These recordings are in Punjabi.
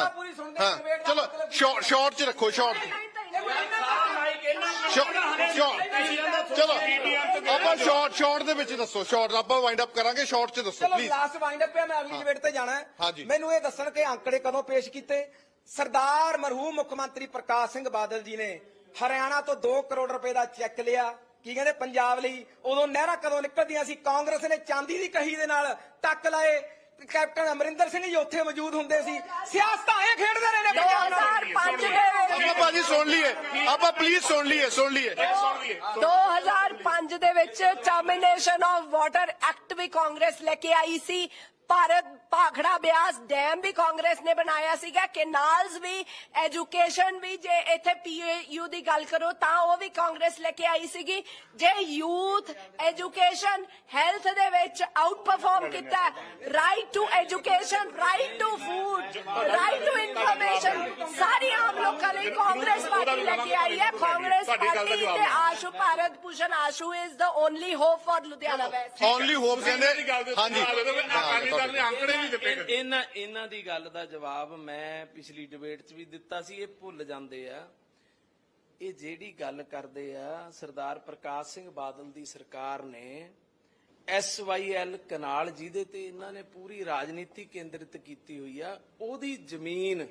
ਤਾਂ ਪੂਰੀ ਸੁਣਦੇ ਹਾਂ। debate ਦਾ ਚਲੋ ਮਤਲਬ ਕੀ ਸ਼ਾਰਟ ਸ਼ਾਰਟ ਚ ਰੱਖੋ ਸ਼ਾਰਟ। ਚਲੋ ਆਪਾਂ ਸ਼ਾਰਟ ਸ਼ਾਰਟ ਦੇ ਵਿੱਚ ਦੱਸੋ ਸ਼ਾਰਟ ਆਪਾਂ ਵਾਈਂਡ ਅਪ ਕਰਾਂਗੇ ਸ਼ਾਰਟ ਚ ਦੱਸੋ ਚਲੋ ਪਲੀਜ਼ ਲਾਸਟ ਵਾਈਂਡ ਅਪ ਹੈ ਮੈਂ ਅਗਲੀ ਡਿਬੇਟ ਤੇ ਜਾਣਾ ਹੈ। ਹਾਂਜੀ। ਮੈਨੂੰ ਇਹ ਦੱਸਣ ਕਿ ਅੰਕੜੇ ਕਦੋਂ ਪੇਸ਼ ਕੀਤੇ? ਸਰਦਾਰ ਮਰਹੂਮ ਮੁੱਖ ਮੰਤਰੀ ਪ੍ਰਕਾਸ਼ ਸਿੰਘ ਬਾਦਲ ਜੀ ਨੇ ਹਰਿਆਣਾ ਤੋਂ 2 ਕਰੋੜ ਰੁਪਏ ਦਾ ਚੈੱਕ ਲਿਆ। ਕੀ ਕਹਿੰਦੇ? ਪੰਜਾਬ ਲਈ। ਉਦੋਂ ਨਹਿਰਾਂ ਕਦੋਂ ਨਿਕਲਦੀਆਂ ਸੀ? ਕਾਂਗਰਸ ਨੇ ਚਾਂਦੀ ਦੀ ਕਹੀ ਦੇ ਨਾਲ ਟੱਕ ਲਾਏ। ਕੈਪਟਨ ਅਮਰਿੰਦਰ ਸਿੰਘ ਜੀ ਉੱਥੇ ਮੌਜੂਦ ਹੁੰਦੇ ਸੀ। ਸਿਆਸਤਾਂ ਇਹ ਖੇਡਦੇ ਰਹੇ ਨੇ ਪੰਜਾਬ ਨਾਲ। 2005 ਦੇ ਵਿੱਚ ਆਪਾਂ ਭਾਜੀ ਸੁਣ ਲਈਏ। ਆਪਾਂ ਪਲੀਜ਼ ਸੁਣ ਲਈਏ ਸੁਣ ਲਈਏ। 2005 ਦੇ ਵਿੱਚ ਟਰਮੀਨੇਸ਼ਨ ਆਫ ਵਾਟਰ ਐਕਟ ਵੀ ਕਾਂਗਰਸ ਲੈ ਕੇ ਆਈ ਸੀ। ਭਾਰਤ ਭਾਖੜਾ ਬਿਆਸ ਡੈਮ ਵੀ ਕਾਂਗਰਸ ਨੇ ਬਣਾਇਆ ਸੀਗਾ ਕੈਨਾਲਸ ਵੀ ਐਜੂਕੇਸ਼ਨ ਵੀ ਜੇ ਇੱਥੇ ਪੀਯੂ ਦੀ ਗੱਲ ਕਰੋ ਤਾਂ ਉਹ ਵੀ ਕਾਂਗਰਸ ਲੈ ਕੇ ਆਈ ਸੀਗੀ। ਜੇ ਯੂਥ ਐਜੂਕੇਸ਼ਨ ਹੈਲਥ ਦੇ ਵਿੱਚ ਆਊਟ ਪਰਫਾਰਮ ਕੀਤਾ right to education right to food right to information ਸਾਰੀ ਆਮ ਲੋਕਾਂ ਲਈ ਕਾਂਗਰਸ ਪਾਰਟੀ ਲੈ ਕੇ ਆਈ ਹੈ। ਕਾਂਗਰਸ ਪਾਰਟੀ ਤੇ Ashu Bharat Bhushan Ashu is the only hope for Ludhiana west only hope ਕਹਿੰਦੇ ਹਾਂਜੀ। ਨੇ ਅੰਕੜੇ ਦਿੱਤੇ ਇਹਨਾਂ ਦੀ ਗੱਲ ਦਾ ਜਵਾਬ ਮੈਂ ਪਿਛਲੀ ਡਿਬੇਟ 'ਚ ਵੀ ਦਿੱਤਾ ਸੀ ਇਹ ਭੁੱਲ ਜਾਂਦੇ ਆ। ਇਹ ਜਿਹੜੀ ਗੱਲ ਕਰਦੇ ਆ ਸਰਦਾਰ ਪ੍ਰਕਾਸ਼ ਸਿੰਘ ਬਾਦਲ ਦੀ ਸਰਕਾਰ ਨੇ ਐਸਵਾਈਐਲ ਕਨਾਲ ਜਿਹਦੇ ਤੇ ਇਹਨਾਂ ਨੇ ਪੂਰੀ ਰਾਜਨੀਤੀ ਕੇਂਦਰਿਤ ਕੀਤੀ ਹੋਈ ਆ ਉਹਦੀ ਜ਼ਮੀਨ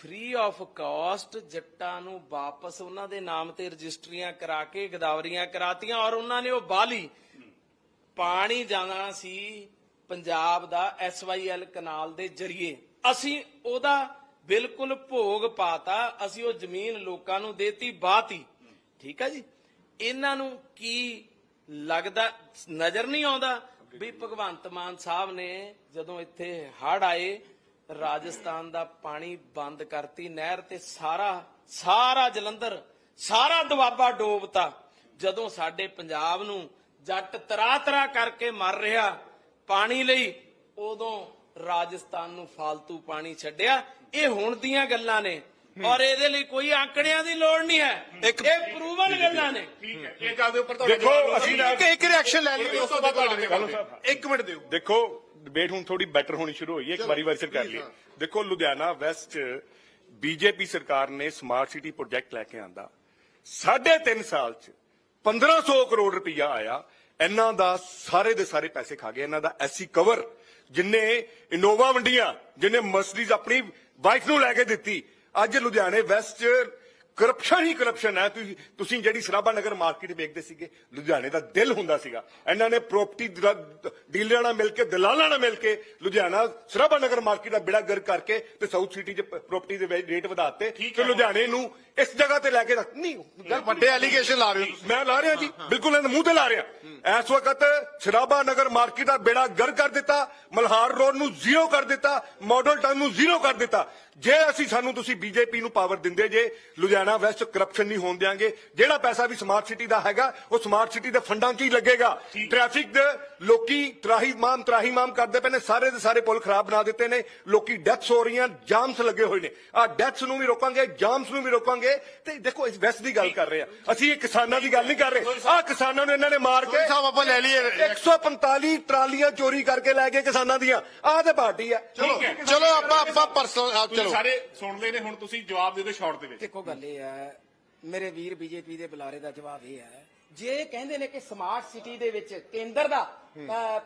ਫ੍ਰੀ ਆਫ ਕਾਸਟ ਜੱਟਾਂ ਨੂੰ ਵਾਪਸ ਉਹਨਾਂ ਦੇ ਨਾਮ ਤੇ ਰਜਿਸਟਰੀਆਂ ਕਰਾ ਕੇ ਗਦਾਵਰੀਆਂ ਕਰਾਤੀਆਂ ਔਰ ਉਹਨਾਂ ਨੇ ਉਹ ਬਾਲੀ ਪਾਣੀ ਜਾਣਾ ਸੀ ਪੰਜਾਬ ਦਾ ਐਸਵਾਈਐਲ ਕਨਾਲ ਦੇ ਜ਼ਰੀਏ। ਅਸੀਂ ਉਹਦਾ ਬਿਲਕੁਲ ਭੋਗ ਪਾਤਾ, ਅਸੀਂ ਉਹ ਜ਼ਮੀਨ ਲੋਕਾਂ ਨੂੰ ਦੇਤੀ, ਬਾਤੀ। ਠੀਕ ਹੈ ਜੀ? ਇਹਨਾਂ ਨੂੰ ਕੀ ਲੱਗਦਾ, ਨਜ਼ਰ ਨਹੀਂ ਆਉਂਦਾ ਵੀ ਭਗਵੰਤ ਮਾਨ ਸਾਹਿਬ ਨੇ ਜਦੋਂ ਇੱਥੇ ਹੜ ਆਏ, ਰਾਜਸਥਾਨ ਦਾ ਪਾਣੀ ਬੰਦ ਕਰਤੀ, ਨਹਿਰ ਤੇ ਸਾਰਾ ਸਾਰਾ ਜਲੰਧਰ, ਸਾਰਾ ਦੁਆਬਾ ਡੋਬਤਾ। ਜਦੋਂ ਸਾਡੇ ਪੰਜਾਬ ਨੂੰ ਜੱਟ ਤਰਾ ਤਰਾ ਕਰਕੇ ਮਰ ਰਿਹਾ ਪਾਣੀ ਲਈ ਉਦੋਂ ਰਾਜਸਥਾਨ ਨੂੰ ਫਾਲਤੂ ਪਾਣੀ ਛੱਡਿਆ। ਇਹ ਹੁਣ ਦੀਆਂ ਗੱਲਾਂ ਨੇ ਔਰ ਇਹਦੇ ਲਈ ਕੋਈ ਆંકੜਿਆਂ ਦੀ ਲੋੜ ਨਹੀਂ ਹੈ। ਇਹ ਪ੍ਰੂਵਨ ਗੱਲਾਂ ਨੇ। ਠੀਕ ਹੈ ਇਹ ਗੱਲ ਉੱਪਰ ਤੁਹਾਡੇ ਅਸੀਂ ਇੱਕ ਰਿਐਕਸ਼ਨ ਲੈ ਲਈਏ। ਉਸ ਤੋਂ ਬਾਅਦ ਇੱਕ ਮਿੰਟ ਦਿਓ। ਦੇਖੋ ਡਿਬੇਟ ਹੁਣ ਥੋੜੀ ਬੈਟਰ ਹੋਣੀ ਸ਼ੁਰੂ ਹੋਈ ਹੈ। ਇੱਕ ਵਾਰੀ ਵਾਰੀ ਸਿਰ ਕਰ ਲਈਏ। ਦੇਖੋ ਲੁਧਿਆਣਾ ਵੈਸਟ ਬੀਜੇਪੀ ਸਰਕਾਰ ਨੇ ਸਮਾਰਟ ਸਿਟੀ ਪ੍ਰੋਜੈਕਟ ਲੈ ਕੇ ਆਂਦਾ। 3.5 ਸਾਲ ਚ 1500 ਕਰੋੜ ਰੁਪਇਆ ਆਇਆ। ਇਹਨਾਂ ਦਾ ਸਾਰੇ ਦੇ ਸਾਰੇ ਪੈਸੇ ਖਾ ਗਏ, ਇਹਨਾਂ ਦਾ ਐਸੀ ਕਵਰ ਜਿੰਨੇ ਇਨੋਵਾ ਵੰਡੀਆਂ, ਜਿੰਨੇ ਮਰਸਡੀਜ਼ ਆਪਣੀ ਵਾਈਫ ਨੂੰ ਲੈ ਕੇ ਦਿੱਤੀ। ਅੱਜ ਲੁਧਿਆਣੇ ਵੈਸਟ ਕਰਪਸ਼ਨ ਹੀ ਕਰਪਸ਼ਨ ਹੈ। ਤੁਸੀਂ ਤੁਸੀਂ ਜਿਹੜੀ ਸਰਾਭਾ ਨਗਰ ਮਾਰਕੀਟ ਵੇਖਦੇ ਸੀਗੇ ਲੁਧਿਆਣੇ ਦਾ ਦਿਲ ਹੁੰਦਾ ਸੀਗਾ। ਇਹਨਾਂ ਨੇ ਪ੍ਰਾਪਰਟੀ ਡੀਲਰਾਂ ਨਾਲ ਮਿਲ ਕੇ ਦਲਾਲਾਂ ਨਾਲ ਮਿਲ ਕੇ ਲੁਧਿਆਣਾ ਸਰਾਭਾ ਨਗਰ ਮਾਰਕੀਟ ਦਾ ਬਿੜਾ ਗਰ ਕਰਕੇ ਤੇ ਸਾਊਥ ਸਿਟੀ 'ਚ ਪ੍ਰਾਪਰਟੀ ਦੇ ਰੇਟ ਵਧਾਤੇ। ਤੇ ਲੁਧਿਆਣੇ ਨੂੰ ਇਸ ਜਗ੍ਹਾ ਤੇ ਲੈ ਕੇ ਰੱਖ ਨਹੀਂ ਗੱਲ ਵੱਡੇ ਐਲੀਗੇਸ਼ਨ ਲਾ ਰਹੇ ਹੋ ਮੈਂ ਲਾ ਰਿਹਾ ਜੀ ਬਿਲਕੁਲ ਇਹਨਾਂ ਮੂੰਹ ਤੇ ਲਾ ਰਿਹਾ। ਇਸ ਵਕਤ ਸ਼ਰਾਬਾ ਨਗਰ ਮਾਰਕੀਟ ਦਾ ਬੇੜਾ ਗਰ ਕਰ ਦਿੱਤਾ ਮਲਹਾਰ ਰੋਡ ਨੂੰ ਜ਼ੀਰੋ ਕਰ ਦਿੱਤਾ ਮਾਡਲ ਟਾਊਨ ਨੂੰ ਜ਼ੀਰੋ ਕਰ ਦਿੱਤਾ। ਜੇ ਅਸੀਂ ਸਾਨੂੰ ਤੁਸੀਂ ਬੀਜੇਪੀ ਨੂੰ ਪਾਵਰ ਦਿੰਦੇ ਜੇ ਲੁਧਿਆਣਾ ਵੈਸਟ ਕਰਪਸ਼ਨ ਨਹੀਂ ਹੋਣ ਦਿਆਂਗੇ ਜਿਹੜਾ ਪੈਸਾ ਵੀ ਸਮਾਰਟ ਸਿਟੀ ਦਾ ਹੈਗਾ ਉਹ ਸਮਾਰਟ ਸਿਟੀ ਦੇ ਫੰਡਾਂ 'ਚ ਹੀ ਲੱਗੇਗਾ। ਟ੍ਰੈਫਿਕ ਦੇ ਲੋਕੀ ਤਰਾਹੀ ਮਾਮ ਤਰਾਹੀ ਮਾਮ ਕਰਦੇ ਪਏ ਨੇ ਸਾਰੇ ਦੇ ਸਾਰੇ ਪੁਲ ਖਰਾਬ ਬਣਾ ਦਿੱਤੇ ਨੇ ਲੋਕੀ ਡੈਥਸ ਹੋ ਰਹੀਆਂ ਜਾਮਸ ਲੱਗੇ ਹੋਏ ਨੇ। ਆ ਡੈਥਸ ਨੂੰ ਵੀ ਰੋਕਾਂਗੇ ਜਾਮਸ ਨੂੰ ਵੀ ਰੋਕਾਂਗੇ। ਤੇ ਦੇਖੋ ਇਸ ਵੈਸਟ ਦੀ ਗੱਲ ਕਰ ਰਹੇ ਆ ਅਸੀਂ ਇਹ ਕਿਸਾਨਾਂ ਦੀ ਗੱਲ ਨਹੀਂ ਕਰ ਰਹੇ। ਆ ਕਿਸਾਨਾਂ ਨੂੰ ਇਹਨਾਂ ਨੇ ਮਾਰ ਕੇ ਸਾਹਿਬ ਆਪਾਂ ਲੈ ਲਈਏ। 145 ਟਰਾਲੀਆਂ ਚੋਰੀ ਕਰਕੇ ਲੈ ਗਏ ਕਿਸਾਨਾਂ ਦੀਆਂ। ਆਹ ਤੇ ਪਾਰਟੀ ਆ। ਚਲੋ ਚਲੋ ਆਪਾਂ ਆਪਾਂ ਪਰਸਨਲ ਚਲੋ। ਸਾਰੇ ਸੁਣ ਲਏ ਨੇ ਹੁਣ ਤੁਸੀਂ ਜਵਾਬ ਦੇ ਦਿਓ ਸ਼ਾਰਟ ਦੇ ਵਿੱਚ। ਦੇਖੋ ਗੱਲ ਇਹ ਹੈ ਮੇਰੇ ਵੀਰ ਬੀਜੇਪੀ ਦੇ ਬੁਲਾਰੇ ਦਾ ਜਵਾਬ ਇਹ ਹੈ ਜੇ ਕਹਿੰਦੇ ਨੇ ਕਿ ਸਮਾਰਟ ਸਿਟੀ ਦੇ ਵਿੱਚ ਕੇਂਦਰ ਦਾ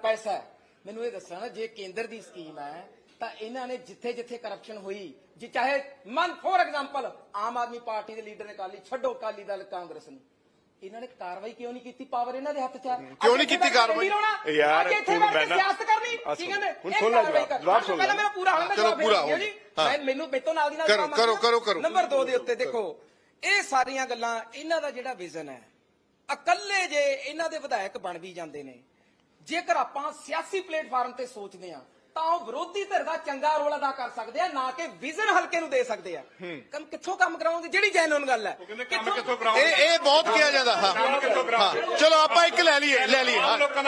ਪੈਸਾ ਹੈ ਮੈਨੂੰ ਇਹ ਦੱਸਣਾ ਜੇ ਕੇਂਦਰ ਦੀ ਸਕੀਮ ਹੈ ਤਾਂ ਇਹਨਾਂ ਨੇ ਜਿੱਥੇ ਜਿੱਥੇ ਕਰਪਸ਼ਨ ਹੋਈ ਜੇ ਚਾਹੇ ਮਨ for example Aam Aadmi party ਦੇ ਲੀਡਰ ਨੇ ਕਾਲੀ ਛੱਡੋ ਕਾਲੀ ਦਲ ਕਾਂਗਰਸ ਨੂੰ ਇਹਨਾਂ ਨੇ ਕਾਰਵਾਈ ਕਿਉਂ ਨਹੀਂ ਕੀਤੀ ਪਾਵਰ ਇਹਨਾਂ ਦੇ ਹੱਥ 'ਚ ਹੈ ਕਿਉਂ ਨਹੀਂ ਕੀਤੀ ਕਾਰਵਾਈ? ਯਾਰ, ਇੱਥੇ ਮੈਂ ਸਿਆਸਤ ਕਰਨੀ ਆ ਕੀ ਸੁਣ, ਕਹਿੰਦੇ ਹੁਣ ਸੁਣ ਲੈ ਜਵਾਬ, ਸੁਣ ਲੈ। ਪਹਿਲਾਂ ਮੇਰਾ ਪੂਰਾ ਦਾ ਚਲੋ, ਜਵਾਬ ਪੂਰਾ ਹਾਂ। ਮੈਂ ਮੈਨੂੰ ਮੇਤੋਂ ਨਾਲ ਦੀ ਨਾਲ ਕਰੋ। ਕਰੋ, ਕਰੋ। ਨੰਬਰ 2 ਦੇ ਉੱਤੇ ਦੇਖੋ ਇਹ ਸਾਰੀਆਂ ਗੱਲਾਂ ਇਹਨਾਂ ਦਾ ਜਿਹੜਾ ਵਿਜ਼ਨ ਹੈ ਇਕੱਲੇ ਜੇ ਇਹਨਾਂ ਦੇ ਵਿਧਾਇਕ ਬਣ ਵੀ ਜਾਂਦੇ ਨੇ। ਜੇਕਰ ਆਪਾਂ ਸਿਆਸੀ ਪਲੇਟਫਾਰਮ ਤੇ ਸੋਚਦੇ ਆ ਤਾਂ ਉਹ ਵਿਰੋਧੀ ਧਿਰ ਦਾ ਚੰਗਾ ਰੋਲ ਅਦਾ ਕਰ ਸਕਦੇ ਆ ਨਾ ਕਿ ਵਿਜ਼ਨ ਹਲਕੇ ਨੂੰ ਦੇ ਸਕਦੇ ਆ। ਕੰਮ ਕਿੱਥੋਂ ਕੰਮ ਕਰਾਉਂਗੇ? ਜਿਹੜੀ ਜੈਨੂਨ ਗੱਲ ਹੈ। ਕਹਿੰਦੇ ਕੰਮ ਕਿੱਥੋਂ ਕਰਾਉਂਗੇ? ਇਹ ਇਹ ਬਹੁਤ ਕਿਹਾ ਜਾਂਦਾ ਹਾਂ। ਚਲੋ ਆਪਾਂ ਇੱਕ ਲੈ ਲਈਏ ਲੈ ਲਈਏ।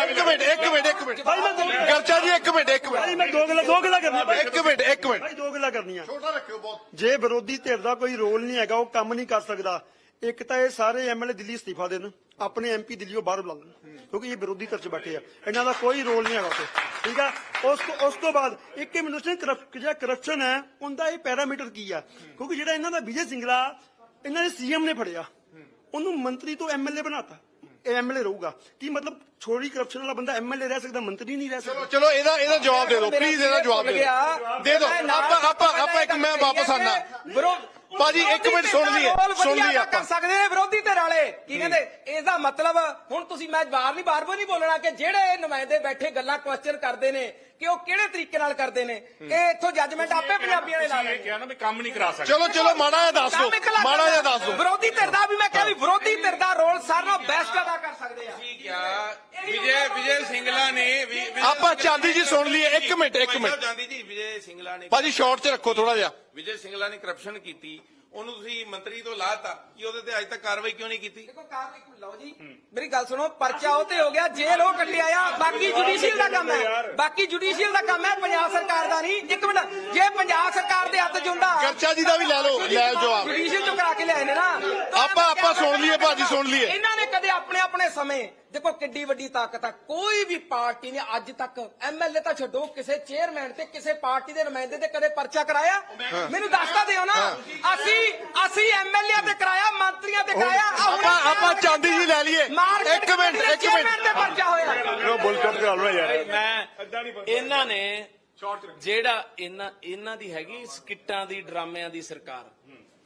ਇੱਕ ਮਿੰਟ ਇੱਕ ਮਿੰਟ ਇੱਕ ਮਿੰਟ। ਗਲਚਾ ਜੀ ਇੱਕ ਮਿੰਟ ਇੱਕ ਭਾਈ ਮਿੰਟ ਮੈਂ ਦੋ ਗੱਲਾਂ ਦੋ ਗੱਲਾਂ ਕਰਨੀਆਂ ਭਾਈ। ਇੱਕ ਮਿੰਟ ਇੱਕ ਮਿੰਟ। ਭਾਈ ਦੋ ਗੱਲਾਂ ਕਰਨੀਆਂ। ਛੋਟਾ ਰੱਖਿਓ ਬਹੁਤ। ਜੇ ਵਿਰੋਧੀ ਧਿਰ ਦਾ ਕੋਈ ਰੋਲ ਨਹੀਂ ਹੈਗਾ ਉਹ ਕੰਮ ਨਹੀਂ ਕਰ ਸਕਦਾ। ਇੱਕ ਤਾਂ ਇਹ ਸਾਰੇ ਐਮਐਲਏ ਦਿੱਲੀ ਅਸਤੀਫਾ ਦੇਣ। ਆਪਣੇ ਐਮਪੀ ਦਿੱਲੀੋਂ ਬਾਹਰ ਬੁਲਾ ਲੈਣ, ਕਿਉਂਕਿ ਇਹ ਵਿਰੋਧੀ ਧਿਰ 'ਚ ਬੈਠੇ ਆ। ਇਹਨਾਂ ਦਾ ਕੋਈ ਰੋਲ ਨਹੀਂ ਹੈਗਾ ਉੱਥੇ, ਠੀਕ ਆ? ਉਸ ਤੋਂ ਉਸ ਤੋਂ ਬਾਅਦ ਇੱਕ ਇਹ ਮੈਨੂੰ ਜਿਹੜਾ ਕਰਪਸ਼ਨ ਹੈ, ਉਹਦਾ ਇਹ ਪੈਰਾਮੀਟਰ ਕੀ ਆ? ਕਿਉਂਕਿ ਜਿਹੜਾ ਇਹਨਾਂ ਦਾ ਵਿਜੇ ਸਿੰਗਲਾ, ਇਹਨਾਂ ਦੇ ਸੀਐਮ ਨੇ ਫੜਿਆ, ਉਹਨੂੰ ਮੰਤਰੀ ਤੋਂ ਐਮਐਲਏ ਬਣਾਤਾ। ਇਹ ਐਮਐਲਏ ਰਹੂਗਾ। ਕੀ ਮਤਲਬ ਛੋੜੀ ਕਰਪਸ਼ਨ ਵਾਲਾ ਬੰਦਾ ਐਮਐਲਏ ਰਹਿ ਸਕਦਾ ਮੰਤਰੀ ਨਹੀਂ ਰਹਿ ਸਕਦਾ? ਚਲੋ ਇਹਦਾ ਇਹਦਾ ਜਵਾਬ ਦੇ ਦਿਓ। ਪਲੀਜ਼ ਇਹਦਾ ਜਵਾਬ ਦੇ ਦਿਓ। ਦੇ ਦਿਓ। ਆਪਾਂ ਆਪਾਂ ਆਪਾਂ ਇੱਕ ਮੈਂ ਵਾਪਸ ਆਣਾ ਭਾਜੀ ਇੱਕ ਮਿੰਟ ਸੁਣ ਲਈਏ ਸੁਣ ਲਈਏ ਕਰ ਆਪਾਂ। ਸਕਦੇ ਨੇ ਵਿਰੋਧੀ ਧਿਰ ਵਾਲੇ? ਕੀ ਕਹਿੰਦੇ? ਇਸ ਦਾ ਮਤਲਬ ਹੁਣ ਤੁਸੀਂ ਮੈਂ ਬਾਰ ਨਹੀਂ ਬਾਰ-ਬਾਰ ਨਹੀਂ ਬੋਲਣਾ ਕਿ ਜਿਹੜੇ ਨੁਮਾਇੰਦੇ ਬੈਠੇ ਗੱਲਾਂ ਕੁਐਸਚਨ ਕਰਦੇ ਨੇ ਕਿ ਉਹ ਕਿਹੜੇ ਤਰੀਕੇ ਨਾਲ ਕਰਦੇ ਨੇ? ਇਹ ਇੱਥੋਂ ਜੱਜਮੈਂਟ ਆਪੇ ਪੰਜਾਬੀਆਂ ਨੇ ਲਾ ਤੁਸੀਂ ਇਹ ਲੈਣੀ ਕਿਹਾ ਨਾ ਵੀ ਕੰਮ ਨਹੀਂ ਕਰਾ ਸਕਦੇ। ਚਲੋ ਚਲੋ ਮਾੜਾ ਜਿਹਾ ਦੱਸ ਦਿਓ ਮਾੜਾ ਜਿਹਾ ਦੱਸ ਦਿਓ। ਵਿਰੋਧੀ ਧਿਰ ਦਾ ਵੀ ਮੈਂ ਕਿਹਾ ਵੀ ਵਿਰੋਧੀ ਧਿਰ ਦਾ ਰੋਲ ਸਾਰਿਆਂ ਨਾਲੋਂ ਬੈਸਟ ਅਦਾ ਕਰ ਸਕਦੇ ਆ। ਕਿਹਾ ਵਿਜੇ ਵਿਜੇ ਸਿੰਗਲਾ ਨੇ ਵੀ- ਵਿਜੇ- ਆਪਾਂ ਚਾਂਦੀ ਜੀ ਸੁਣ ਲਈਏ ਇੱਕ ਮਿੰਟ ਇੱਕ ਭਾਈ ਸਾਹਿਬ ਮਿੰਟ। ਚਾਂਦੀ ਜੀ ਵਿਜੇ ਸਿੰਗਲਾ ਨੇ ਭਾਜੀ ਸ਼ਾਰਟ 'ਚ ਰੱਖੋ ਥੋੜਾ ਜਿਹਾ। ਵਿਜੇ ਸਿੰਗਲਾ ਨੇ ਕਰਪਸ਼ਨ ਕੀਤੀ। ਉਹਨੂੰ ਤੁਸੀਂ ਮੰਤਰੀ ਤੋਂ ਲਾਤਾ ਕਿ ਉਹਦੇ ਤੇ ਅੱਜ ਤੱਕ ਕਾਰਵਾਈ ਕਿਉਂ ਨਹੀਂ ਕੀਤੀ? ਦੇਖੋ ਕਾਰਨ ਇੱਕ ਲਓ ਜੀ। ਮੇਰੀ ਗੱਲ ਸੁਣੋ ਪਰਚਾ ਉਹ ਤੇ ਹੋ ਗਿਆ ਜੇਲ੍ਹ ਉਹ ਕੱਟਿਆ ਆ ਬਾਕੀ ਜੁਡੀਸ਼ੀਅਲ ਦਾ ਕੰਮ ਹੈ। ਬਾਕੀ ਜੁਡੀਸ਼ੀਅਲ ਦਾ ਕੰਮ ਹੈ ਪੰਜਾਬ ਸਰਕਾਰ ਦਾ ਨਹੀਂ। ਇੱਕ ਮਿੰਟ ਜੇ ਪੰਜਾਬ ਸਰਕਾਰ ਦੇ ਹੱਥ 'ਚ ਹੁੰਦਾ ਕਰਚਾ ਜੀ ਦਾ ਵੀ ਲੈ ਲਓ ਲੈ ਜਵਾਬ। ਜੁਡੀਸ਼ੀਅਲ ਚੋਂ ਕਰਾ ਕੇ ਲਿਆਏ ਨੇ ਨਾ। ਤਾਂ ਆਪਾਂ ਆਪਾਂ ਸੁਣ ਲਈਏ ਭਾਜੀ ਸੁਣ ਲਈਏ। ਨੇ ਕਦੇ ਆਪਣੇ ਆਪਣੇ ਸਮੇਂ ਦੇਖੋ ਕਿੱਡੀ ਵੱਡੀ ਤਾਕਤ ਆ ਕੋਈ ਵੀ ਪਾਰਟੀ ਨੇ ਅੱਜ ਤੱਕ ਐਮਐਲਏ ਤਾਂ ਛੱਡੋ ਕਿਸੇ ਚੇਅਰਮੈਨ ਤੇ ਕਿਸੇ ਪਾਰਟੀ ਦੇ ਨੁਮਾਇੰਦੇ ਤੇ ਕਦੇ ਪਰਚਾ ਕਰਾਇਆ? ਮੈਨੂੰ ਦੱਸਦਾ ਦਿਓ ਨਾ ਅਸੀਂ ਅਸੀਂ ਐਮਐਲਏ ਤੇ ਕਰਾਇਆ ਮੰਤਰੀਆਂ ਤੇ ਕਰਾਇਆ ਆਪਾਂ ਆਪਾਂ ਚਾਂਦੀ ਜੀ ਲੈ ਲਈਏ। ਇੱਕ ਮਿੰਟ ਇੱਕ ਮਿੰਟ। ਤੇ ਪਰਚਾ ਹੋਇਆ। ਲੋ ਬੁੱਲ ਕੱਪ ਕਰਾ ਲਓ ਯਾਰ। ਮੈਂ ਇਹਨਾਂ ਨੇ ਜਿਹੜਾ ਇਹਨਾਂ ਇਹਨਾਂ ਦੀ ਹੈਗੀ ਸਕਿੱਟਾਂ ਦੀ ਡਰਾਮਿਆਂ ਦੀ ਸਰਕਾਰ।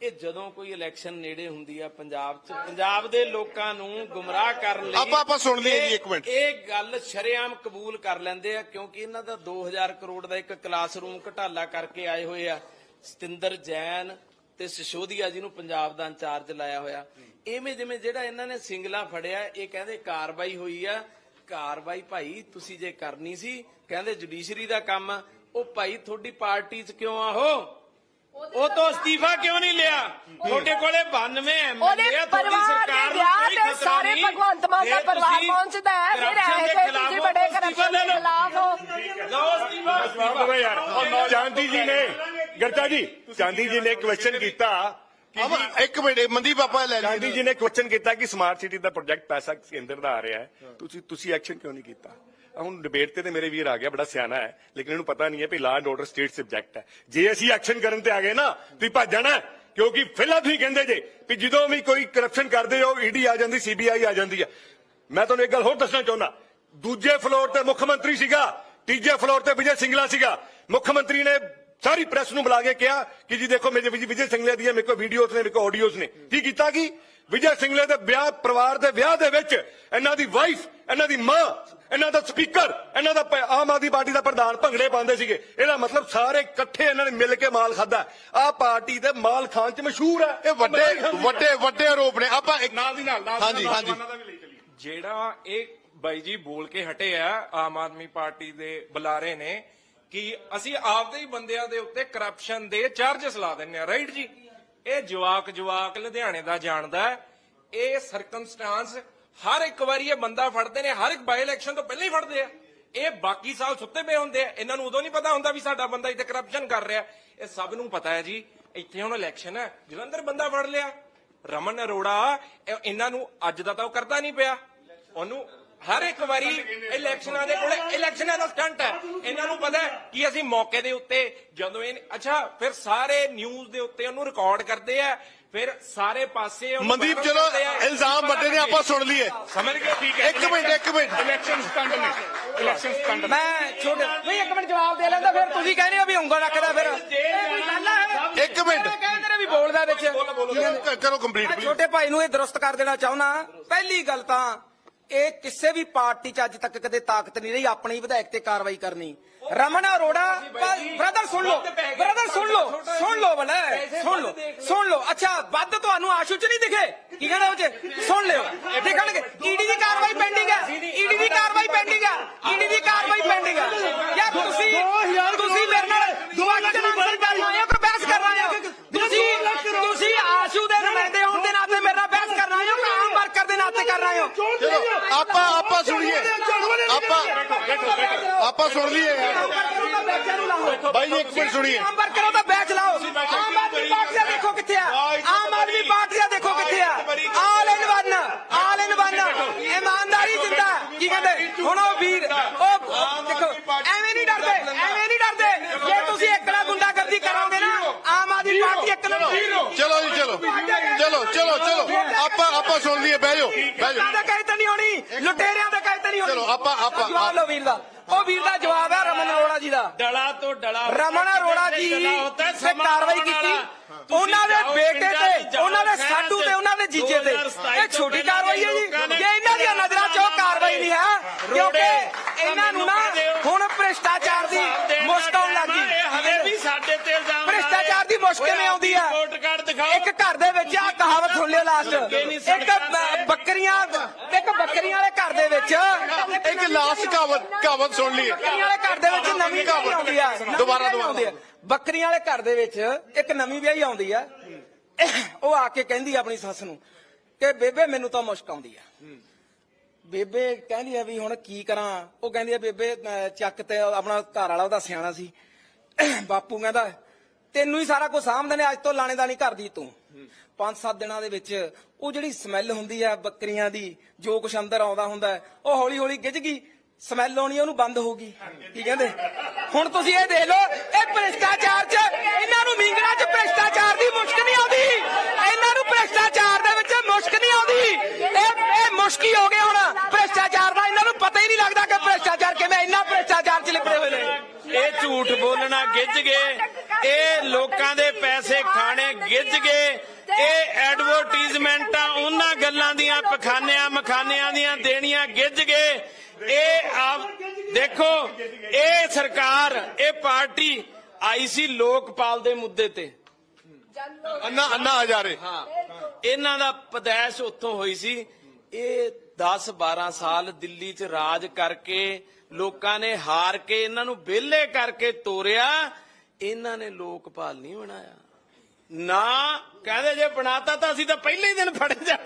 ਇਹ ਜਦੋਂ ਕੋਈ ਇਲੈਕਸ਼ਨ ਨੇੜੇ ਹੁੰਦੀ ਆ ਪੰਜਾਬ 'ਚ ਪੰਜਾਬ ਦੇ ਲੋਕਾਂ ਨੂੰ ਗੁੰਮਰਾਹ ਕਰਨ ਲਈ ਆਪਾਂ- ਆਪਾਂ ਸੁਣ ਲਈਏ ਜੀ ਇੱਕ ਮਿੰਟ। ਇਹ ਗੱਲ ਸ਼ਰੇਆਮ ਕਬੂਲ ਕਰ ਲੈਂਦੇ ਆ ਕਿਉਂਕਿ ਇਹਨਾਂ ਦਾ 2000 ਕਰੋੜ ਦਾ ਇੱਕ ਕਲਾਸਰੂਮ ਘਟਾਲਾ ਕਰਕੇ ਆਏ ਹੋਏ ਆ ਸਤਿੰਦਰ ਜੈਨ ਤੇ ਸਿਸ਼ੋਦੀਆ ਜੀ ਨੂੰ ਪੰਜਾਬ ਦਾ ਇੰਚਾਰਜ ਲਾਇਆ ਹੋਇਆ ਐਵੇਂ ਜਿਵੇਂ ਜਿਹੜਾ ਇਹਨਾਂ ਨੇ ਸਿੰਗਲਾ ਫੜਿਆ ਇਹ ਕਹਿੰਦੇ ਕਾਰਵਾਈ ਹੋਈ ਆ ਕਾਰਵਾਈ ਭਾਈ ਤੁਸੀਂ ਜੇ ਕਰਨੀ ਸੀ ਕਹਿੰਦੇ ਜੁਡੀਸ਼ਰੀ ਦਾ ਕੰਮ। ਉਹ ਭਾਈ ਤੁਹਾਡੀ ਪਾਰਟੀ 'ਚ ਕਿਉਂ ਆਹੋ ਉਹ ਤੋਂ ਅਸਤੀਫਾ ਕਿਉਂ ਨਹੀਂ ਲਿਆ? ਤੁਹਾਡੇ ਕੋਲੇ 92 ਉਹਦੇ ਐਮਐਲਏ ਤੁਹਾਡੀ ਪਰਿਵਾਰ ਸਰਕਾਰ ਦੇ ਨੂੰ ਵਿਆਹ ਕੋਈ ਤੇ ਖਤਰਾ ਸਾਰੇ ਨਹੀਂ। ਭਗਵੰਤ ਮਾਨ ਦਾ ਜੇ ਪਰਿਵਾਰ ਤੁਸੀਂ ਪਹੁੰਚਦਾ ਹੈ ਫਿਰ corruption ਇਹ ਦੇ ਜੇ ਖਿਲਾਫ ਤੁਸੀਂ ਹੋ, ਬੜੇ ਅਸਤੀਫਾ ਕਰਪਸ਼ਨ ਲੈ ਦੇ ਲਓ। ਖਿਲਾਫ ਹੋ। ਲਓ ਅਸਤੀਫਾ। ਜਵਾਬ ਦਿਓ ਯਾਰ। ਚਾਂਦੀ ਜੀ ਨੇ ਗਰਚਾ ਜੀ ਚਾਂਦੀ ਜੀ ਨੇ ਕੁਐਸਚਨ ਕੀਤਾ ਕਿ ਆਪਾਂ ਇੱਕ ਮਿੰਟ ਮਨਦੀਪ ਆਪਾਂ ਲੈ ਚਾਂਦੀ ਲਈਏ ਜੀ ਨੇ ਕੁਐਸਚਨ ਕੀਤਾ ਕਿ ਸਮਾਰਟ ਸਿਟੀ ਦਾ ਪ੍ਰੋਜੈਕਟ ਪੈਸਾ ਕੇਂਦਰ ਦਾ ਆ ਰਿਹਾ ਹੈ। ਤੁਸੀਂ ਤੁਸੀਂ ਐਕਸ਼ਨ ਕਿਉਂ ਨਹੀਂ ਕੀਤਾ? ਹੁਣ ਡਿਬੇਟ ਤੇ ਤੇ ਮੇਰੇ ਵੀਰ ਆ ਗਿਆ, ਬੜਾ ਸਿਆਣਾ ਹੈ, ਲੇਕਿਨ ਇਹਨੂੰ ਪਤਾ ਨਹੀਂ ਹੈ ਕਿ law and order state subject ਹੈ। ਜੇ ਅਸੀਂ ਐਕਸ਼ਨ ਕਰਨ ਤੇ ਆ ਗਏ ਨਾ, ਤੁਸੀਂ ਭੱਜ ਜਾਣਾ ਕਿਉਂਕਿ ਫਿਲਹਾਲ ਤੁਸੀਂ ਕਹਿੰਦੇ ਜੇ ਕਿ ਜਦੋਂ ਵੀ ਕੋਈ ਕਰਪਸ਼ਨ ਕਰਦੇ ਹੋ ਈਡੀ ਆ ਜਾਂਦੀ ਸੀਬੀਆਈ ਆ ਜਾਂਦੀ ਹੈ। ਮੈਂ ਤੁਹਾਨੂੰ ਇੱਕ ਗੱਲ ਹੋਰ ਦੱਸਣਾ ਚਾਹੁੰਦਾ, ਦੂਜੇ ਫਲੋਰ ਤੇ ਮੁੱਖ ਮੰਤਰੀ ਸੀਗਾ, ਤੀਜੇ ਫਲੋਰ ਤੇ ਵਿਜੇ ਸਿੰਗਲਾ ਸੀਗਾ। ਮੁੱਖ ਮੰਤਰੀ ਨੇ ਸਾਰੀ ਪ੍ਰੈਸ ਨੂੰ ਬੁਲਾ ਕੇ ਕਿਹਾ ਕਿ ਜੀ ਦੇਖੋ, ਮੇਰੇ ਵਿਜੇ ਸਿੰਗਲਾ ਦੀਆਂ ਮੇਰੇ ਕੋਲ ਵੀਡੀਓਜ਼ ਨੇ, ਮੇਰੇ ਕੋਲ ਆਡੀਓਜ਼ ਨੇ। ਕੀ ਕੀਤਾ ਕੀ? ਵਿਜੇ ਸਿੰਗਲੇ ਦੇ ਵਿਆਹ ਪਰਿਵਾਰ ਦੇ ਵਿਆਹ ਦੇ ਵਿੱਚ ਇਹਨਾਂ ਦੀ ਵਾਈਫ ਇਹਨਾਂ ਦੀ ਮਾਂ ਇਹਨਾਂ ਦਾ ਸਪੀਕਰ ਇਹਨਾਂ ਦਾ ਆਮ ਆਦਮੀ ਪਾਰਟੀ ਦਾ ਪ੍ਰਧਾਨ ਭੰਗੜੇ ਪਾਉਂਦੇ ਸੀਗੇ। ਇਹਦਾ ਮਤਲਬ ਸਾਰੇ ਇਕੱਠੇ ਇਹਨਾਂ ਨੇ ਮਿਲ ਕੇ ਮਾਲ ਖਾਦਾ ਆਹ ਪਾਰਟੀ ਦੇ ਮਾਲ ਖਾਨ ਚ ਮਸ਼ਹੂਰ ਹੈ। ਇਹ ਵੱਡੇ ਵੱਡੇ ਵੱਡੇ ਆਰੋਪ ਨੇ। ਆਪਾਂ ਇੱਕ ਨਾਲ ਦੀ ਨਾਲ ਨਾਲ ਦੀ ਹਾਂਜੀ, ਹਾਂਜੀ। ਜਿਹੜਾ ਇਹ ਬਾਈ ਜੀ ਬੋਲ ਕੇ ਹਟੇ ਆ ਆਮ ਆਦਮੀ ਪਾਰਟੀ ਦੇ ਬੁਲਾਰੇ ਨੇ ਕਿ ਅਸੀਂ ਆਪਦੇ ਹੀ ਬੰਦਿਆਂ ਦੇ ਉੱਤੇ ਕਰਪਸ਼ਨ ਦੇ ਚਾਰजेस ਲਾ ਦਿੰਨੇ ਆ ਰਾਈਟ ਜੀ? ਇਹ ਜਵਾਕ ਜਵਾਕ ਲੁਧਿਆਣੇ ਦਾ ਜਾਣਦਾ ਇਹ ਸਰਕਮਸਟਾਂਸ ਹਰ ਇੱਕ ਵਾਰੀ ਇਹ ਬੰਦਾ ਫੜਦੇ ਨੇ, ਹਰ ਇੱਕ ਬਾਈ ਇਲੈਕਸ਼ਨ ਤੋਂ ਪਹਿਲਾਂ ਹੀ ਫੜਦੇ ਆ। ਇਹ ਬਾਕੀ ਸਾਲ ਸੁੱਤੇ ਪਏ ਹੁੰਦੇ ਆ। ਇਹਨਾਂ ਨੂੰ ਉਦੋਂ ਨਹੀਂ ਪਤਾ ਹੁੰਦਾ ਵੀ ਸਾਡਾ ਬੰਦਾ ਇੱਥੇ ਕਰਪਸ਼ਨ ਕਰ ਰਿਹਾ। ਇਹ ਸਭ ਨੂੰ ਪਤਾ ਹੈ ਜੀ। ਇੱਥੇ ਹੁਣ ਇਲੈਕਸ਼ਨ ਹੈ। ਜਲੰਧਰ ਬੰਦਾ ਫੜ ਲਿਆ। ਰਮਨ ਅਰੋੜਾ ਇਹਨਾਂ ਨੂੰ ਅੱਜ ਦਾ ਤਾਂ ਉਹ ਕਰਦਾ ਨਹੀਂ ਪਿਆ। ਉਹਨੂੰ ਹਰ ਇੱਕ ਵਾਰੀ ਇਲੈਕਸ਼ਨਾਂ ਦੇ ਕੋਲੇ ਇਲੈਕਸ਼ਨਾਂ ਦਾ ਸਟੰਟ ਹੈ। ਇਹਨਾਂ ਨੂੰ ਪਤਾ ਹੈ ਕਿ ਅਸੀਂ ਮੌਕੇ ਦੇ ਉੱਤੇ ਜਦੋਂ ਇਹ ਅੱਛਾ ਫਿਰ ਸਾਰੇ ਨਿਊਜ਼ ਦੇ ਉੱਤੇ ਉਹਨੂੰ ਰਿਕਾਰਡ ਕਰਦੇ ਆ ਫਿਰ ਸਾਰੇ ਪਾਸੇ ਉਹਨੂੰ ਮਨਦੀਪ ਚਲੋ ਕਰਦੇ ਆ। ਇਲਜ਼ਾਮ ਵੱਡੇ ਨੇ ਆਪਾਂ ਸੁਣ ਲਈਏ। ਸਮਝ ਗਏ? ਠੀਕ ਹੈ ਇੱਕ ਮਿੰਟ ਇੱਕ ਮਿੰਟ। ਇਲੈਕਸ਼ਨ ਸਟੰਟ ਨੇ। ਇਲੈਕਸ਼ਨ ਸਟੰਟ ਨੇ। ਮੈਂ ਛੋਟੇ ਨਹੀਂ ਇੱਕ ਮਿੰਟ ਜਵਾਬ ਦੇ ਲੈਂਦਾ ਫਿਰ ਤੁਸੀਂ ਕਹਿੰਦੇ ਹੋ ਵੀ ਉਂਗਲ ਰੱਖਦਾ ਫਿਰ। ਇਹ ਕੋਈ ਗੱਲ ਹੈ ਇੱਕ ਮਿੰਟ। ਕਹਿੰਦੇ ਨੇ ਵੀ ਬੋਲਦਾ ਵਿੱਚ? ਕਰੋ ਕੰਪਲੀਟ ਮੈਂ ਛੋਟੇ ਭਾਈ ਨੂੰ ਇਹ ਦਰੁਸਤ ਕਰ ਦੇਣਾ ਚਾਹੁੰਦਾ। ਪਹਿਲੀ ਗੱਲ ਤਾਂ ਇਹ ਕਿਸੇ ਵੀ ਪਾਰਟੀ 'ਚ ਅੱਜ ਤੱਕ ਕਦੇ ਤਾਕਤ ਨਹੀਂ ਰਹੀ ਆਪਣੀ ਵਿਧਾਇਕ ਤੇ ਕਾਰਵਾਈ ਕਰਨੀ। ਰਮਨ ਅਰੋੜਾ ਬ੍ਰਦਰ ਸੁਣ ਲਓ ਬ੍ਰਦਰ ਸੁਣ ਲਓ ਸੁਣ ਲਓ ਬਲੇ ਸੁਣ ਲਓ ਸੁਣ ਲਓ। ਅੱਛਾ ਵੱਧ ਤੁਹਾਨੂੰ ਆਸ਼ੂ ਚ ਨਹੀਂ ਦਿਖੇ? ਕੀ ਕਹਿੰਦਾ ਉਹ ਚ? ਸੁਣ ਲਿਓ। ਦਿਖਣਗੇ। ਈਡੀ ਦੀ ਕਾਰਵਾਈ ਪੈਂਡਿੰਗ ਹੈ। ਈਡੀ ਦੀ ਕਾਰਵਾਈ ਪੈਂਡਿੰਗ ਹੈ। ਈਡੀ ਦੀ ਕਾਰਵਾਈ ਪੈਂਡਿੰਗ ਹੈ। ਯਾਰ ਤੁਸੀਂ ਤੁਸੀਂ ਮੇਰੇ ਨਾਲ ਕੁਐਸਚਨ ਆਨਸਰ ਕਰਨ ਆਏ ਹੋ ਕਿ ਬਹਿਸ ਕਰਨ ਆਏ ਸੁਣ ਲਈਏ ਯਾਰ। ਬਾਈ ਇੱਕ ਮਿੰਟ ਸੁਣੀਏ। ਨੰਬਰ ਕਰੋ ਤਾਂ ਬੈਚ ਲਾਓ। ਆਮ ਆਦਮੀ ਪਾਰਟੀ ਦੇਖੋ ਕਿੱਥੇ ਆ। ਆਮ ਆਦਮੀ ਪਾਰਟੀ ਦੇਖੋ ਕਿੱਥੇ ਆ। All in one all in one. ਇਮਾਨਦਾਰੀ ਜਿੰਦਾ। ਕੀ ਕਹਿੰਦੇ? ਹੁਣ ਉਹ ਵੀਰ ਉਹ ਦੇਖੋ ਐਵੇਂ ਨਹੀਂ ਡਰਦੇ ਐਵੇਂ ਨਹੀਂ ਡਰਦੇ। ਜੇ ਤੁਸੀਂ ਇਕਲਾ ਗੁੰਡਾਗਰਦੀ ਕਰੋਗੇ ਨਾ ਆਮ ਆਦਮੀ ਪਾਰਟੀ ਇੱਕ ਨੰਬਰ ਚਲੋ ਜੀ ਚਲੋ। ਚਲੋ ਚਲੋ ਚਲੋ। ਆਪਾਂ ਆਪਾਂ ਸੁਣ ਲਈਏ ਬਹਿ ਜਾਓ। ਬਹਿ ਜਾਓ। ਤਾਂ ਕਹੀ ਤਾਂ ਨਹੀਂ ਹੋਣੀ। ਲੁਟੇਰਿਆਂ ਚਲੋ, ਆਪਾਂ- ਆਪਾਂ- ਜਵਾਬ ਲਓ ਵੀਰ ਦਾ। ਉਹ ਵੀਰ ਦਾ ਜਵਾਬ ਹੈ ਰਮਨ ਅਰੋੜਾ ਜੀ ਦਾ। ਡਲਾ ਤੋਂ ਡਲਾ। ਰਮਨ ਅਰੋੜਾ ਜੀ ਤੇ ਕਾਰਵਾਈ ਕੀਤੀ ਉਹਨਾਂ ਦੇ ਬੇਟੇ ਤੇ ਉਹਨਾਂ ਦੇ ਸਾਡੂ ਤੇ ਉਹਨਾਂ ਦੇ ਜੀਜੇ ਤੇ। ਇਹ ਛੋਟੀ ਕਾਰਵਾਈ ਹੈ ਜੀ। ਜੇ ਇਹਨਾਂ ਦੀਆਂ ਨਜ਼ਰਾਂ 'ਚ ਉਹ ਕਾਰਵਾਈ ਨਹੀਂ ਹੈ ਕਿਉਂਕਿ ਇਹਨਾਂ ਨੂੰ ਨਾ ਹੁਣ ਭ੍ਰਿਸ਼ਟਾਚਾਰ ਦੀ ਮੁਸ਼ਕ ਆਉਣ ਲੱਗ ਹਲੇ ਵੀ ਸਾਡੇ ਤੇ ਇਲਜ਼ਾਮ ਭ੍ਰਿਸ਼ਟਾਚਾਰ ਦੀ ਮੁਸ਼ਕ ਕਿਵੇਂ ਆਉਂਦੀ ਆ ਘਰ ਦੇ ਵਿੱਚ ਆ ਕਹਾਵਤ ਸੁਣ ਲਿਓ ਲਾਸਟ ਇੱਕ ਬ- ਬੱਕਰੀਆਂ ਇੱਕ ਬੱਕਰੀਆਂ ਵਾਲੇ ਘਰ ਦੇ ਵਿੱਚ। ਇੱਕ ਲਾਸਟ ਕਹਾਵਤ ਕਹਾਵਤ ਸੁਣ ਲਈਏ। ਬੱਕਰੀਆਂ ਵਾਲੇ ਘਰ ਦੇ ਵਿੱਚ ਨਵੀਂ ਕਹਾਵਤ। ਆਉਂਦੀ ਆ। ਨਵੀਂ ਦੁਬਾਰਾ ਵਿਆਹੀ ਆਉਂਦੀ ਆ। ਬੱਕਰੀਆਂ ਵਾਲੇ ਘਰ ਦੇ ਵਿੱਚ ਇੱਕ ਨਵੀਂ ਵਿਆਹੀ ਆਉਂਦੀ ਆ। ਉਹ ਆ ਕੇ ਕਹਿੰਦੀ ਆ ਆਪਣੀ ਸੱਸ ਨੂੰ ਕਿ ਬੇਬੇ ਮੈਨੂੰ ਤਾਂ ਮੁਸ਼ਕ ਆਉਂਦੀ ਆ। ਬੇਬੇ ਕਹਿੰਦੀ ਆ ਵੀ ਹੁਣ ਕੀ ਕਰਾਂ? ਉਹ ਕਹਿੰਦੀ ਆ ਬੇਬੇ ਅਹ ਚੱਕ ਤੇ ਆਪਣਾ ਘਰ ਵਾਲਾ ਉਹਦਾ ਸਿਆਣਾ ਸੀ। ਬਾਪੂ ਕਹਿੰਦਾ ਤੈਨੂੰ ਹੀ ਸਾਰਾ ਕੁਝ ਸਾਂਭਦੇ ਨੇ, ਅੱਜ ਤੋਂ ਲਾਣੇਦਾਨੀ ਕਰਦੀ ਤੂੰ। ਪੰਜ ਸੱਤ ਦਿਨਾਂ ਦੇ ਵਿੱਚ ਉਹ ਜਿਹੜੀ ਸਮੈਲ ਹੁੰਦੀ ਆ ਬੱਕਰੀਆਂ ਦੀ, ਜੋ ਕੁਛ ਅੰਦਰ ਆਉਂਦਾ ਹੁੰਦਾ ਉਹ ਹੌਲੀ ਹੌਲੀ ਗਿੱਜ ਗਈ। ਸਮੈਲ ਆਉਣੀ ਉਹਨੂੰ ਬੰਦ ਹੋ ਗਈ। ਕੀ ਕਹਿੰਦੇ? ਹੁਣ ਤੁਸੀਂ ਇਹ ਦੇਖ ਲਓ, ਇਹ ਭ੍ਰਿਸ਼ਟਾਚਾਰ 'ਚ ਇਹਨਾਂ ਨੂੰ ਮੀਂਗਣਾ 'ਚ ਭ੍ਰਿਸ਼ਟਾਚਾਰ ਦੀ ਮੁਸ਼ਕ ਨਹੀਂ ਆਉਂਦੀ। ਇਹਨਾਂ ਨੂੰ ਭ੍ਰਿਸ਼ਟਾਚਾਰ ਦੇ ਵਿੱਚ ਮੁਸ਼ਕ ਨਹੀਂ ਆਉਂਦੀ। ਇਹ ਇਹ ਮੁਸ਼ਕੀ ਹੋ ਗਏ ਹੁਣ। ਭ੍ਰਿਸ਼ਟਾਚਾਰ ਦਾ ਇਹਨਾਂ ਨੂੰ ਪਤਾ ਹੀ ਨਹੀਂ ਲੱਗਦਾ ਕਿ ਭ੍ਰਿਸ਼ਟਾਚਾਰ ਕਿਵੇਂ ਇੰਨਾ ਭ੍ਰਿਸ਼ਟਾਚਾਰ 'ਚ ਲਿਪੜੇ ਹੋਏ ਨੇ। ਇਹ ਝੂਠ ਬੋਲਣਾ ਗਿੱਜ ਗਏ। ਇਹ ਲੋਕਾਂ ਦੇ ਪੈਸੇ ਖਾਣੇ ਗਿੱਜ ਗਏ। ਇਹ ਐਡਵਰਟਾਈਜ਼ਮੈਂਟਾਂ ਉਹਨਾਂ ਗੱਲਾਂ ਦੀਆਂ ਪਖਾਨਿਆਂ ਮਖਾਨਿਆਂ ਦੀਆਂ ਦੇਣੀਆਂ ਗਿੱਜ ਗਏ। ਇਹ ਆਪ ਦੇਖੋ ਇਹ ਸਰਕਾਰ ਇਹ ਪਾਰਟੀ ਆਈ ਸੀ ਲੋਕਪਾਲ ਦੇ ਮੁੱਦੇ ਤੇ। ਅੰਨਾ ਅੰਨਾ ਹਜ਼ਾਰੇ। ਇਹਨਾਂ ਦਾ ਪਦੈਸ਼ ਉੱਥੋਂ ਹੋਈ ਸੀ। ਇਹ 10 12 ਸਾਲ ਦਿੱਲੀ 'ਚ ਰਾਜ ਕਰਕੇ ਲੋਕਾਂ ਨੇ ਹਾਰ ਕੇ ਇਹਨਾਂ ਨੂੰ ਵਿਹਲੇ ਕਰਕੇ ਤੋਰਿਆ। ਇਹਨਾਂ ਨੇ ਲੋਕਪਾਲ ਨਹੀਂ ਬਣਾਇਆ। ਨਾ ਕਹਿੰਦੇ ਜੇ ਬਣਾਤਾ ਤਾਂ ਅਸੀਂ ਤਾਂ ਪਹਿਲੇ ਹੀ ਦਿਨ ਫੜੇ ਜਾ।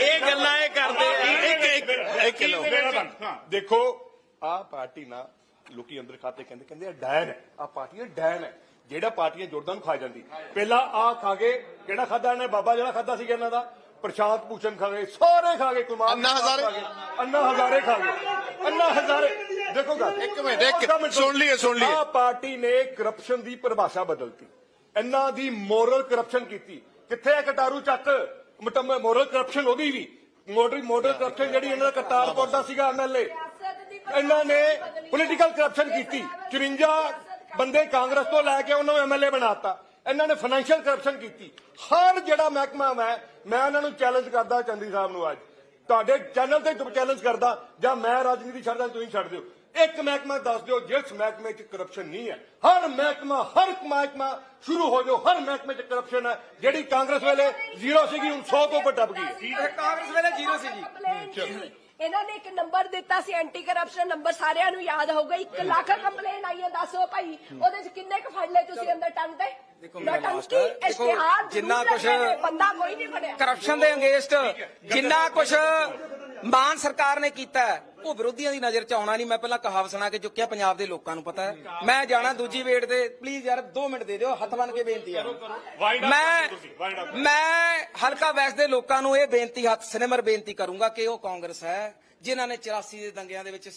ਇਹ ਗੱਲਾਂ ਇਹ ਕਰਦੇ ਆ। ਇੱਕ ਇੱਕ ਇੱਕ ਦੇਖੋ ਆ ਪਾਰਟੀ ਨਾ ਲੋਕੀ ਅੰਦਰ ਖਾਤੇ ਕਹਿੰਦੇ ਕਹਿੰਦੇ ਆ ਡੈਨ ਹੈ। ਆ ਪਾਰਟੀ ਡੈਨ ਹੈ। ਜਿਹੜਾ ਪਾਰਟੀਆਂ ਜੁੜਦਾਂ ਨੂੰ ਖਾ ਜਾਂਦੀ। ਪਹਿਲਾਂ ਆ ਖਾ ਕੇ ਕਿਹੜਾ ਖਾਦਾ ਇਹਨੇ? ਬਾਬਾ ਜਿਹੜਾ ਖਾਦਾ ਸੀਗਾ ਇਹਨਾਂ ਦਾ। ਪ੍ਰਸ਼ਾਂਤ ਭੂਸ਼ਣ ਖਾ ਗਏ। ਸਾਰੇ ਖਾ ਗਏ। ਕੁਮਾਰ ਅੰਨਾ ਹਜ਼ਾਰੇ? ਅੰਨਾ ਹਜ਼ਾਰੇ ਖਾ ਗਏ। ਅੰਨਾ ਹਜ਼ਾਰੇ। ਦੇਖੋ ਗੱਲ। ਇੱਕ ਮਿੰਟ, ਇੱਕ- ਸੁਣ ਲਈਏ, ਸੁਣ ਲਈਏ। ਆਹ ਪਾਰਟੀ ਨੇ ਕਰਪਸ਼ਨ ਦੀ ਪਰਿਭਾਸ਼ਾ ਬਦਲਤੀ। ਇਹਨਾਂ ਦੀ ਮੋਰਲ ਕਰਪਸ਼ਨ ਕੀਤੀ। ਕਿੱਥੇ ਹੈ ਕਟਾਰੂ ਚੱਕ? ਮਟਮ ਮੋਰਲ ਕਰਪਸ਼ਨ ਉਹਦੀ ਵੀ। ਮੋਡਰੀ ਮੋਡਲ ਕਰਪਸ਼ਨ ਜਿਹੜੀ ਇਹਨਾਂ ਦਾ ਕਰਤਾਰਪੁਰ ਦਾ ਸੀਗਾ ਐਮਐਲਏ ਇਹਨਾਂ ਨੇ ਪੋਲੀਟੀਕਲ ਕਰਪਸ਼ਨ ਕੀਤੀ। 54 ਬੰਦੇ ਕਾਂਗਰਸ ਤੋਂ ਲੈ ਕੇ ਉਹਨਾਂ ਨੂੰ ਐਮਐਲਏ ਬਣਾਤਾ। ਇਹਨਾਂ ਨੇ ਫਾਈਨੈਂਸ਼ੀਅਲ ਕਰਪਸ਼ਨ ਕੀਤੀ। ਹਰ ਜਿਹੜਾ ਮਹਿਕਮਾ ਮੈਂ ਮੈਂ ਇਹਨਾਂ ਨੂੰ ਚੈਲੰਜ ਕਰਦਾ ਚੰਦੀ ਸਾਹਿਬ ਨੂੰ ਅੱਜ। ਤੁਹਾਡੇ ਚੈਨਲ ਤੇ ਚੈਲੰਜ ਕਰਦਾ ਜਾਂ ਮੈਂ ਰਾਜਨੀਤੀ ਛੱਡਦਾ ਤੁਸੀਂ ਛੱਡ ਦਿਓ। ਇੱਕ ਮਹਿਕਮਾ ਦੱਸ ਦਿਓ ਜਿਸ ਮਹਿਕਮੇ 'ਚ ਕਰਪਸ਼ਨ ਨਹੀਂ ਹੈ। ਹਰ ਮਹਿਕਮਾ ਹਰ ਮਹਿਕਮਾ ਸ਼ੁਰੂ ਹੋ ਜਾਓ ਹਰ ਮਹਿਕਮੇ 'ਚ ਕਰਪਸ਼ਨ ਹੈ ਜਿਹੜੀ ਕਾਂਗਰਸ ਵੇਲੇ ਜ਼ੀਰੋ ਸੀਗੀ ਹੁਣ 100 ਤੋਂ ਗਈ ਹੈ ਕਾਂਗਰਸ ਵੇਲੇ ਜ਼ੀਰੋ ਸੀ ਜੀ ਕੰਪਲੇਨ ਸੀ। ਇਹਨਾਂ ਨੇ ਇੱਕ ਨੰਬਰ ਦਿੱਤਾ ਸੀ ਐਂਟੀ ਕਰਪਸ਼ਨ ਨੰਬਰ ਸਾਰਿਆਂ ਨੂੰ ਯਾਦ ਹੋਊਗਾ। 1 ਲੱਖ ਕੰਪਲੇਨ ਆਈ ਹੈ ਦੱਸੋ ਭਾਈ ਉਹਦੇ ਚ ਕਿੰਨੇ ਕੁ ਫੜ ਲਏ ਤੁਸੀਂ ਅੰਦਰ ਟੰਗ ਤੇ? ਜਿੰਨਾ ਕੁਛ- ਬੰਦਾ ਕੋਈ ਨਹੀਂ ਫੜਿਆ। ਕਰਪਸ਼ਨ ਦੇ ਅੰਗੇਸਟ ਜਿੰਨਾ ਕੁਝ ਮਾਨ ਸਰਕਾਰ ਨੇ ਕੀਤਾ ਉਹ ਵਿਰੋਧੀਆਂ ਦੀ ਨਜ਼ਰ ਚ ਆਉਣਾ ਨਹੀਂ ਮੈਂ ਪਹਿਲਾਂ ਕਹਾਵਤ ਸੁਣਾ ਕੇ ਚੁੱਕਿਆ ਪੰਜਾਬ ਦੇ ਲੋਕਾਂ ਨੂੰ ਪਤਾ ਹੈ। ਮੈਂ ਜਾਣਾ ਦੂਜੀ ਵੇਟ ਤੇ ਪਲੀਜ਼ ਯਾਰ 2 ਮਿੰਟ ਦੇ ਦਿਓ ਹੱਥ ਬੰਨ ਕੇ ਬੇਨਤੀ ਆ। ਮੈਂ ਮੈਂ ਹਲਕਾ ਵੈਸ ਦੇ ਲੋਕਾਂ ਨੂੰ ਇਹ ਬੇਨਤੀ ਹੱਥ ਸਿਨੇਮਰ ਬੇਨਤੀ ਕਰੂੰਗਾ ਕਿ ਉਹ ਕਾਂਗਰਸ ਹੈ ਜਿਨ੍ਹਾਂ ਨੇ 84 ਦੇ ਦੰਗਿਆਂ ਦੇ ਵਿੱਚ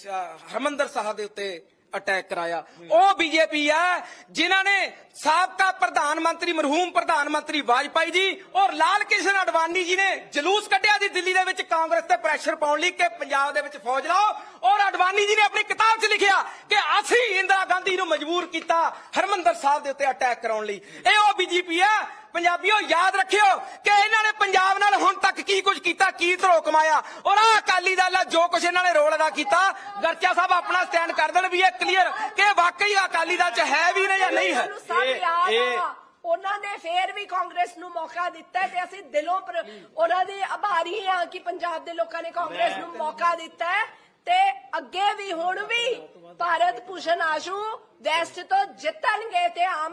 ਹਰਮੰਦਰ ਸਾਹਿਬ ਦੇ ਉੱਤੇ ਅਟੈਕ ਕਰਾਇਆ। ਉਹ ਬੀਜੇਪੀ ਆ, ਜਿਨ੍ਹਾਂ ਨੇ ਸਾਬਕਾ ਪ੍ਰਧਾਨ ਮੰਤਰੀ, ਮਰਹੂਮ ਪ੍ਰਧਾਨ ਮੰਤਰੀ ਵਾਜਪਾਈ ਜੀ ਔਰ ਲਾਲ ਕ੍ਰਿਸ਼ਨ ਅਡਵਾਨੀ ਜੀ ਨੇ ਜਲੂਸ ਕੱਢਿਆ ਸੀ ਦਿੱਲੀ ਦੇ ਵਿੱਚ ਕਾਂਗਰਸ ਤੇ ਪ੍ਰੈਸ਼ਰ ਪਾਉਣ ਲਈ ਕਿ ਪੰਜਾਬ ਦੇ ਵਿੱਚ ਫੌਜ ਲਾਓ। ਔਰ ਅਡਵਾਨੀ ਜੀ ਨੇ ਆਪਣੀ ਕਿਤਾਬ 'ਚ ਲਿਖਿਆ ਕਿ ਅਸੀਂ ਇੰਦਰਾ ਗਾਂਧੀ ਨੂੰ ਮਜਬੂਰ ਕੀਤਾ ਹਰਮੰਦਰ ਸਾਹਿਬ ਦੇ ਉੱਤੇ ਅਟੈਕ ਕਰਾਉਣ ਲਈ। ਇਹ ਉਹ ਬੀਜੇਪੀ ਹੈ ਪੰਜਾਬੀਓ ਯਾਦ ਰੱਖਿਓ ਕਿ ਇਹਨਾਂ ਨੇ ਪੰਜਾਬ ਨਾਲ ਹੁਣ ਤੱਕ ਕੀ ਕੁਝ ਕੀਤਾ ਕੀ ਧਰੋ ਕਮਾਇਆ। ਔਰ ਆ ਅਕਾਲੀ ਦਲ ਆ ਜੋ ਕੁਝ ਇਹਨਾਂ ਨੇ ਰੋਲ ਅਦਾ ਕੀਤਾ ਗਰਚਾ ਸਾਹਿਬ ਆਪਣਾ ਸਟੈਂਡ ਕਰ ਦੇਣ ਵੀ ਇਹ ਕਲੀਅਰ ਕਿ ਵਾਕਈ ਅਕਾਲੀ ਦਲ ਚ ਹੈ ਵੀ ਨੇ ਜਾਂ ਨਹੀਂ ਹੈ। ਇਹ- ਉਹਨਾਂ ਨੇ ਫੇਰ ਵੀ ਕਾਂਗਰਸ ਨੂੰ ਮੌਕਾ ਦਿੱਤਾ ਤੇ ਅਸੀਂ ਦਿਲੋਂ ਪਰ ਉਹਨਾਂ ਦੇ ਆਭਾਰੀ ਹਾਂ ਕਿ ਪੰਜਾਬ ਦੇ ਲੋਕਾਂ ਨੇ ਕਾਂਗਰਸ ਨੂੰ ਮੌਕਾ ਦਿੱਤਾ ਤੇ ਅੱਗੇ ਵੀ ਹੁਣ ਵੀ ਭਾਰਤ ਭੂਸ਼ਣ ਆਸ਼ੂ ਵੈਸਟ ਤੋਂ ਜਿੱਤਣਗੇ ਤੇ ਆਮ